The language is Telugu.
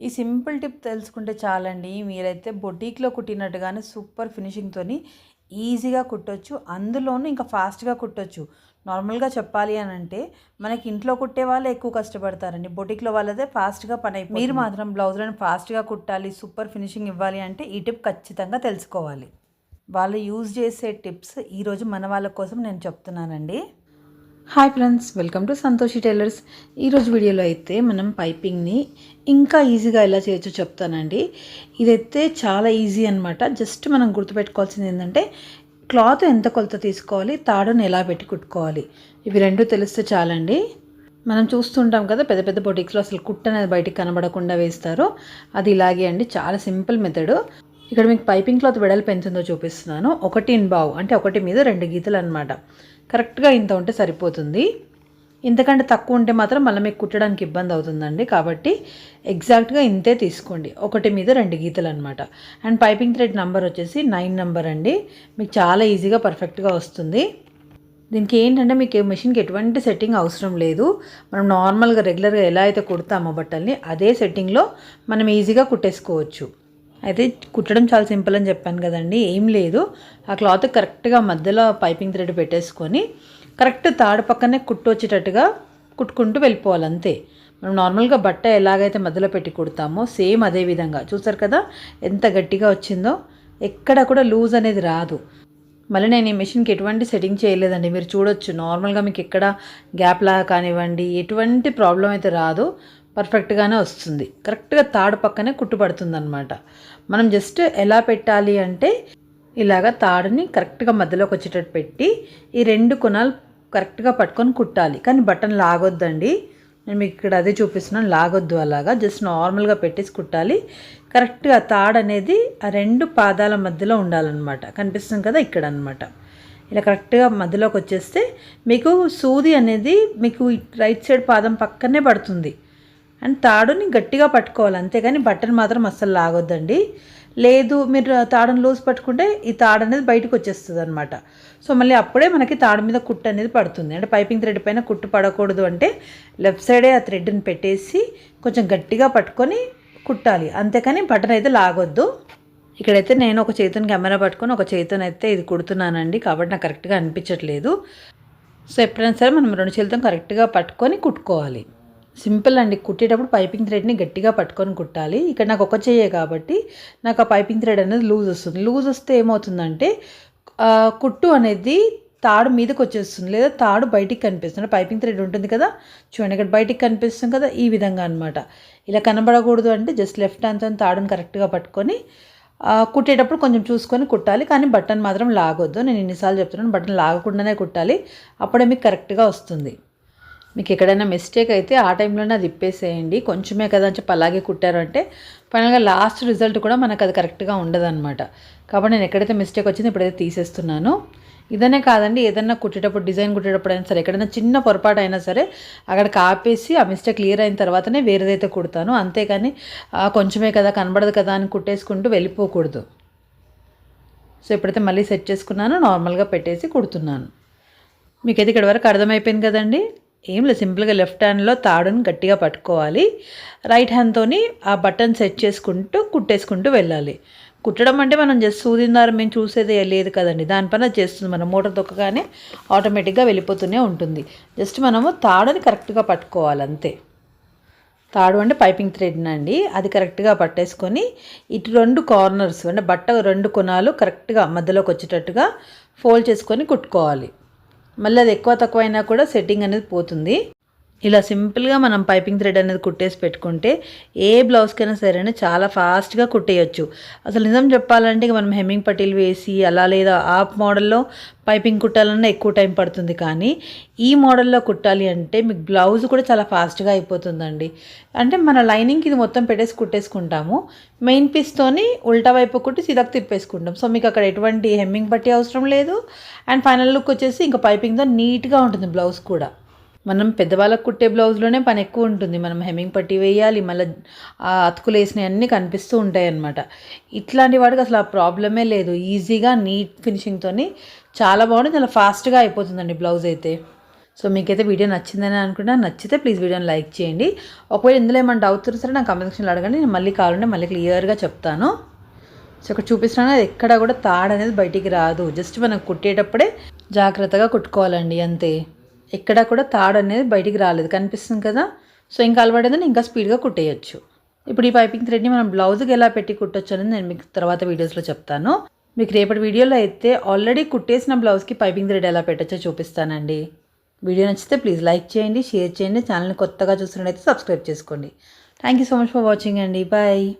ఈ సింపుల్ టిప్ తెలుసుకుంటే చాలండి. మీరైతే బొటీక్లో కుట్టినట్టుగానే సూపర్ ఫినిషింగ్తోని ఈజీగా కుట్టొచ్చు. అందులోనూ ఇంకా ఫాస్ట్గా కుట్టొచ్చు. నార్మల్గా చెప్పాలి అని అంటే మనకి ఇంట్లో కుట్టే వాళ్ళే ఎక్కువ కష్టపడతారండి. బొటిక్లో వాళ్ళదే ఫాస్ట్గా పని అయిపోయి మీరు మాత్రం బ్లౌజ్లను ఫాస్ట్గా కుట్టాలి సూపర్ ఫినిషింగ్ ఇవ్వాలి అంటే ఈ టిప్ ఖచ్చితంగా తెలుసుకోవాలి. వాళ్ళు యూజ్ చేసే టిప్స్ ఈరోజు మన వాళ్ళ కోసం నేను చెప్తున్నానండి. Hi friends welcome to Santoshi tailors ఈరోజు వీడియోలో అయితే మనం పైపింగ్ని ఇంకా ఈజీగా ఎలా చేయొచ్చో చెప్తానండి. ఇదైతే చాలా ఈజీ అనమాట జస్ట్ మనం గుర్తుపెట్టుకోవాల్సింది ఏంటంటే క్లాత్ ఎంత కొలత తీసుకోవాలి తాడును ఎలా పెట్టి కుట్టుకోవాలి. ఇవి రెండు తెలిస్తే చాలండి. మనం చూస్తుంటాం కదా పెద్ద పెద్ద బొటిక్స్లో అసలు కుట్ట అనేది బయటికి కనబడకుండా వేస్తారు. అది ఇలాగే అండి చాలా సింపుల్ మెథడు ఇక్కడ మీకు పైపింగ్ క్లాత్ వెడల్పు ఎంత ఉందో చూపిస్తున్నాను. ఒకటి ఇన్ బావు అంటే ఒకటి మీద రెండు గీతలు అనమాట కరెక్ట్గా ఇంత ఉంటే సరిపోతుంది. ఇంతకంటే తక్కువ ఉంటే మాత్రం మళ్ళీ మీకు కుట్టడానికి ఇబ్బంది అవుతుందండి. కాబట్టి ఎగ్జాక్ట్గా ఇంతే తీసుకోండి. ఒకటి మీద రెండు గీతలు అనమాట అండ్ పైపింగ్ థ్రెడ్ నెంబర్ వచ్చేసి నైన్ నెంబర్ అండి. మీకు చాలా ఈజీగా పర్ఫెక్ట్గా వస్తుంది. దీనికి ఏంటంటే మీకు మిషన్కి ఎటువంటి సెట్టింగ్ అవసరం లేదు. మనం నార్మల్గా రెగ్యులర్గా ఎలా అయితే కుడతామో బట్టల్ని అదే సెట్టింగ్లో మనం ఈజీగా కుట్టేసుకోవచ్చు. అయితే కుట్టడం చాలా సింపుల్ అని చెప్పాను కదండి ఏం లేదు. ఆ క్లాత్ కరెక్ట్గా మధ్యలో పైపింగ్ థ్రెడ్ పెట్టేసుకొని కరెక్ట్ తాడు పక్కనే కుట్టు వచ్చేటట్టుగా కుట్టుకుంటూ వెళ్ళిపోవాలి అంతే. మనం నార్మల్గా బట్ట ఎలాగైతే మధ్యలో పెట్టి కుడతామో సేమ్ అదే విధంగా. చూసారు కదా ఎంత గట్టిగా వచ్చిందో ఎక్కడ కూడా లూజ్ అనేది రాదు. మళ్ళీ నేను ఈ మిషన్కి ఎటువంటి సెట్టింగ్ చేయలేదండి. మీరు చూడొచ్చు నార్మల్గా మీకు ఎక్కడ గ్యాప్ లాగా కానివ్వండి ఎటువంటి ప్రాబ్లం అయితే రాదు. పర్ఫెక్ట్గానే వస్తుంది. కరెక్ట్గా తాడు పక్కనే కుట్టుపడుతుందనమాట మనం జస్ట్ ఎలా పెట్టాలి అంటే ఇలాగ తాడుని కరెక్ట్గా మధ్యలోకి వచ్చేటట్టు పెట్టి ఈ రెండు కొనాలు కరెక్ట్గా పట్టుకొని కుట్టాలి. కానీ బటన్ లాగొద్దండి. నేను మీకు ఇక్కడ అదే చూపిస్తున్నాను. లాగొద్దు అలాగా. జస్ట్ నార్మల్గా పెట్టేసి కుట్టాలి. కరెక్ట్గా తాడు అనేది ఆ రెండు పాదాల మధ్యలో ఉండాలన్నమాట. కనిపిస్తుంది కదా ఇక్కడ అనమాట ఇలా కరెక్ట్గా మధ్యలోకి వచ్చేస్తే మీకు సూది అనేది మీకు రైట్ సైడ్ పాదం పక్కనే పడుతుంది. అండ్ తాడుని గట్టిగా పట్టుకోవాలి అంతేగాని బట్టను మాత్రం అస్సలు లాగొద్దండి. లేదు మీరు తాడును లూజ్ పట్టుకుంటే ఈ తాడు అనేది బయటకు వచ్చేస్తుంది అనమాట సో మళ్ళీ అప్పుడే మనకి తాడు మీద కుట్టు అనేది పడుతుంది. అంటే పైపింగ్ థ్రెడ్ పైన కుట్టు పడకూడదు అంటే లెఫ్ట్ సైడే ఆ థ్రెడ్ని పెట్టేసి కొంచెం గట్టిగా పట్టుకొని కుట్టాలి. అంతేకాని బటన్ అయితే లాగొద్దు. ఇక్కడైతే నేను ఒక చేతిని కెమెరా పట్టుకొని ఒక చేతిని అయితే ఇది కుడుతున్నానండి. కాబట్టి నాకు కరెక్ట్గా అనిపించట్లేదు. సో ఎప్పుడైనా సరే మనం రెండు చేతులతో కరెక్ట్గా పట్టుకొని కుట్టుకోవాలి. సింపుల్ అండి. కుట్టేటప్పుడు పైపింగ్ థ్రెడ్ని గట్టిగా పట్టుకొని కుట్టాలి. ఇక్కడ నాకు ఒక చెయ్యే కాబట్టి నాకు ఆ పైపింగ్ థ్రెడ్ అనేది లూజ్ వస్తుంది. లూజ్ వస్తే ఏమవుతుందంటే కుట్టు అనేది తాడు మీదకి వచ్చేస్తుంది. లేదా తాడు బయటికి కనిపిస్తుంది. పైపింగ్ థ్రెడ్ ఉంటుంది కదా? చూడండి ఇక్కడ బయటికి కనిపిస్తుంది కదా? ఈ విధంగా అనమాట ఇలా కనబడకూడదు అంటే జస్ట్ లెఫ్ట్ హ్యాండ్తో తాడుని కరెక్ట్గా పట్టుకొని కుట్టేటప్పుడు కొంచెం చూసుకొని కుట్టాలి. కానీ బటన్ మాత్రం లాగొద్దు. నేను ఎన్నిసార్లు చెప్తున్నాను బటన్ లాగకుండానే కుట్టాలి. అప్పుడే మీకు కరెక్ట్గా వస్తుంది. మీకు ఎక్కడైనా మిస్టేక్ అయితే ఆ టైంలోనే అది ఇప్పేసేయండి. కొంచెమే కదా అని చెప్పి అలాగే కుట్టారు అంటే ఫైనల్గా లాస్ట్ రిజల్ట్ కూడా మనకు అది కరెక్ట్గా ఉండదన్నమాట. కాబట్టి నేను ఎక్కడైతే మిస్టేక్ వచ్చిందో ఇప్పుడైతే తీసేస్తున్నాను. ఇదనే కాదండి ఏదన్నా కుట్టేటప్పుడు డిజైన్ కుట్టేటప్పుడు అయినా సరే ఎక్కడైనా చిన్న పొరపాటు అయినా సరే అక్కడ కాపేసి ఆ మిస్టేక్ క్లియర్ అయిన తర్వాతనే వేరేదైతే కుడతాను. అంతేకాని కొంచెమే కదా కనబడదు కదా అని కుట్టేసుకుంటూ వెళ్ళిపోకూడదు. సో ఎప్పుడైతే మళ్ళీ సెట్ చేసుకున్నానో నార్మల్గా పెట్టేసి కుడుతున్నాను. మీకైతే ఇక్కడ వరకు అర్థమైపోయింది కదండి? ఏం లేదు సింపుల్గా లెఫ్ట్ హ్యాండ్లో తాడుని గట్టిగా పట్టుకోవాలి. రైట్ హ్యాండ్తోని ఆ బటన్ సెట్ చేసుకుంటూ కుట్టేసుకుంటూ వెళ్ళాలి. కుట్టడం అంటే మనం జస్ట్ సూదిందారం మేము చూసేది లేదు కదండి. దానిపైన చేస్తుంది మనం. మోటార్ తొక్కగానే ఆటోమేటిక్గా వెళ్ళిపోతూనే ఉంటుంది. జస్ట్ మనము తాడుని కరెక్ట్గా పట్టుకోవాలి అంతే. తాడు అంటే పైపింగ్ థ్రెడ్ అండి. అది కరెక్ట్గా పట్టేసుకొని ఇటు రెండు కార్నర్స్ అంటే బట్ట రెండు కొనాలు కరెక్ట్గా మధ్యలోకి వచ్చేటట్టుగా ఫోల్డ్ చేసుకొని కుట్టుకోవాలి. మళ్ళీ అది ఎక్కువ తక్కువ అయినా కూడా సెట్టింగ్ అనేది పోతుంది. ఇలా సింపుల్గా మనం పైపింగ్ థ్రెడ్ అనేది కుట్టేసి పెట్టుకుంటే ఏ బ్లౌజ్కైనా సరే చాలా ఫాస్ట్గా కుట్టేయచ్చు. అసలు నిజం చెప్పాలంటే మనం హెమ్మింగ్ పట్టీలు వేసి అలా లేదా ఆ మోడల్లో పైపింగ్ కుట్టాలన్నా ఎక్కువ టైం పడుతుంది. కానీ ఈ మోడల్లో కుట్టాలి అంటే మీకు బ్లౌజ్ కూడా చాలా ఫాస్ట్గా అయిపోతుందండి. అంటే మన లైనింగ్కి ఇది మొత్తం పెట్టేసి కుట్టేసుకుంటాము. మెయిన్ పీస్తోని ఉల్టా వైపు కుట్టి సిదక్ తిప్పేసుకుంటాం. సో మీకు అక్కడ ఎటువంటి హెమ్మింగ్ పట్టి అవసరం లేదు. అండ్ ఫైనల్ లుక్ వచ్చేసి ఇంకా పైపింగ్తో నీట్గా ఉంటుంది బ్లౌజ్ కూడా. మనం పెద్దవాళ్ళకు కుట్టే బ్లౌజ్లోనే పని ఎక్కువ ఉంటుంది. మనం హెమ్మింగ్ పట్టి వేయాలి మళ్ళీ ఆ అతుకులు వేసినవి అన్నీ కనిపిస్తూ ఉంటాయి అన్నమాట ఇట్లాంటి వాడికి అసలు ఆ ప్రాబ్లమే లేదు. ఈజీగా నీట్ ఫినిషింగ్తో చాలా బాగుంది చాలా ఫాస్ట్గా అయిపోతుందండి బ్లౌజ్ అయితే. సో మీకైతే వీడియో నచ్చిందని అనుకుంటా నచ్చితే ప్లీజ్ వీడియోని లైక్ చేయండి. ఒకవేళ ఇందులో ఏమైనా డౌట్ ఉన్నా సరే నాకు కమెంట్ సెక్షన్లో అడగండి. నేను మళ్ళీ కావాలంటే మళ్ళీ క్లియర్గా చెప్తాను. సో ఇక్కడ చూపిస్తున్నాను. అది ఎక్కడ కూడా తాడు అనేది బయటికి రాదు. జస్ట్ మనం కుట్టేటప్పుడే జాగ్రత్తగా కుట్టుకోవాలండి. అంతే. ఎక్కడ కూడా తాడు అనేది బయటికి రాలేదు. కనిపిస్తుంది కదా? సో ఇంకా అలవాటు ఇంకా స్పీడ్గా కుట్టేయచ్చు. ఇప్పుడు ఈ పైపింగ్ థ్రెడ్ని మనం బ్లౌజ్కి ఎలా పెట్టి కుట్టొచ్చు అనేది నేను మీకు తర్వాత వీడియోస్లో చెప్తాను. మీకు రేపటి వీడియోలో అయితే ఆల్రెడీ కుట్టేసిన బ్లౌజ్కి పైపింగ్ థ్రెడ్ ఎలా పెట్టచ్చో చూపిస్తానండి. వీడియో నచ్చితే ప్లీజ్ లైక్ చేయండి షేర్ చేయండి. ఛానల్ని కొత్తగా చూస్తున్నట్టయితే సబ్స్క్రైబ్ చేసుకోండి. Thank you so much for watching అండి. బాయ్.